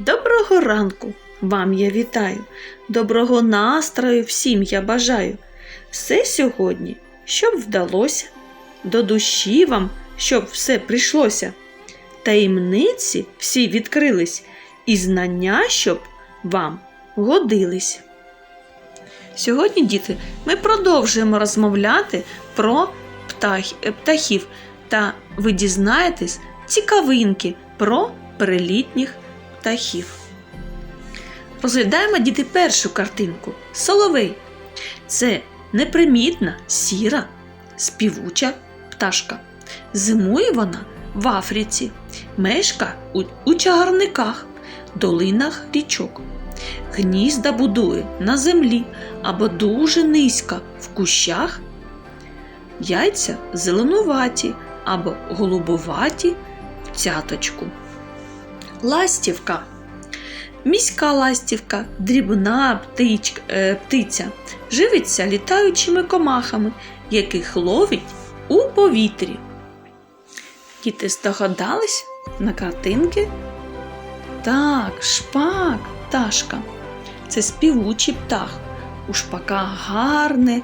Доброго ранку вам я вітаю, доброго настрою всім я бажаю. Все сьогодні, щоб вдалося, до душі вам, щоб все прийшлося. Таємниці всі відкрились, і знання, щоб вам годились. Сьогодні, діти, ми продовжуємо розмовляти про птах... е, птахів, та ви дізнаєтесь цікавинки про перелітніх птахів. Розглядаємо діти першу картинку Соловей. Це непримітна, сіра, співуча пташка. Зимує вона в Африці, мешка у, чагарниках, долинах річок. Гнізда будує на землі або дуже низько в кущах. Яйця зеленуваті або голубоваті в цяточку. Ластівка. Міська ластівка, дрібна птичка, е, птиця, живиться літаючими комахами, яких ловить у повітрі. Діти здогадались на картинки? Так, шпак, пташка. Це співучий птах. У шпака гарне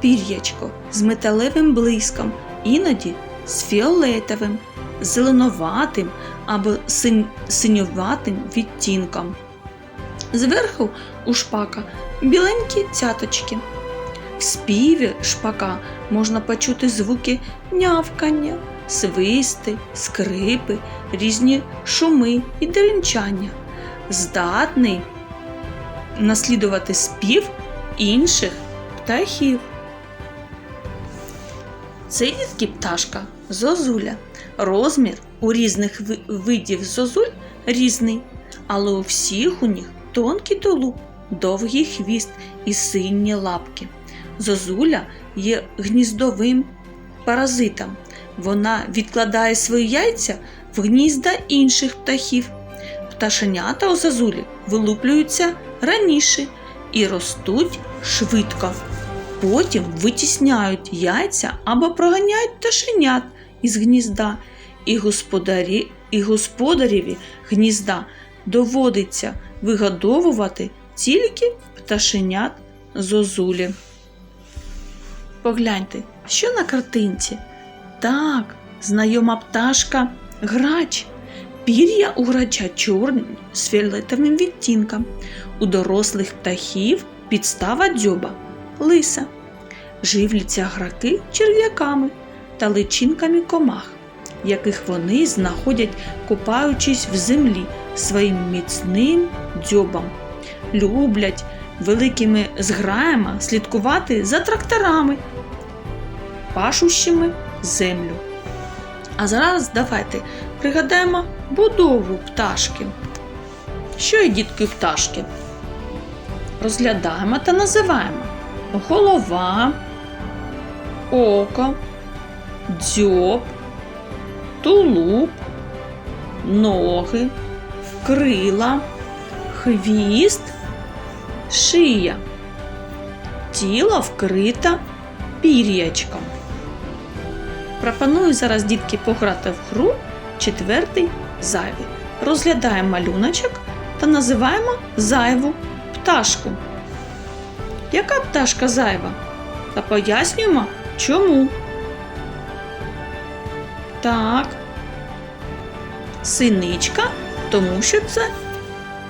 пір'ячко з металевим блиском, іноді з фіолетовим, зеленуватим або синюватим відтінком. Зверху у шпака біленькі цяточки. В співі шпака можна почути звуки нявкання, свисти, скрипи, різні шуми і деренчання. Здатний наслідувати спів інших птахів. Це дітки пташка зозуля. Розмір у різних видів зозуль різний, але у всіх у них тонкий тулуб, довгий хвіст і сині лапки. Зозуля є гніздовим паразитом. Вона відкладає свої яйця в гнізда інших птахів. Пташенята у зозулі вилуплюються раніше і ростуть швидко. Потім витісняють яйця або проганяють пташенят із гнізда, і, господарі, і господареві гнізда доводиться вигодовувати тільки пташенят зозулі. Погляньте, що на картинці? Так, знайома пташка грач. Пір'я у грача чорні з фіолетовим відтінком. У дорослих птахів підстава дзьоба лиса. Живляться граки черв'яками та личинками комах, яких вони знаходять, копаючись в землі своїм міцним дзьобом. Люблять великими зграями слідкувати за тракторами, пашущими землю. А зараз давайте пригадаємо будову пташки. Що є дітки пташки? Розглядаємо та називаємо голова, око, дзьоб, тулуб, ноги, крила, хвіст, шия. Тіло вкрито пір'ячком. Пропоную зараз дітки пограти в гру четвертий зайвий. Розглядаємо малюночок та називаємо зайву пташку. Яка пташка зайва? Та пояснюємо, чому. Так. Синичка, тому що це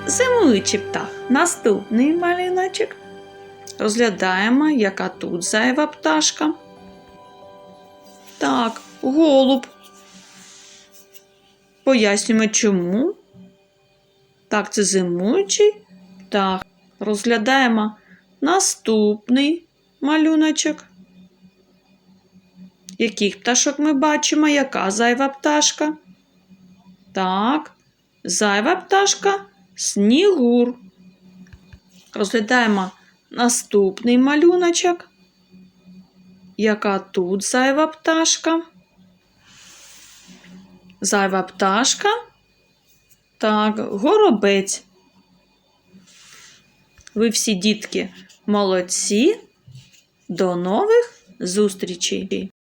зимуючий птах. Наступний малюночок. Розглядаємо, яка тут зайва пташка. Так, голуб. Пояснюємо, чому. Так, це зимуючий птах. Розглядаємо наступний малюночок. Яких пташок ми бачимо? Яка зайва пташка? Так, зайва пташка снігур. Розглядаємо наступний малюночок. Яка тут зайва пташка? Зайва пташка. Так, горобець. Ви всі дітки молодці. До нових зустрічей!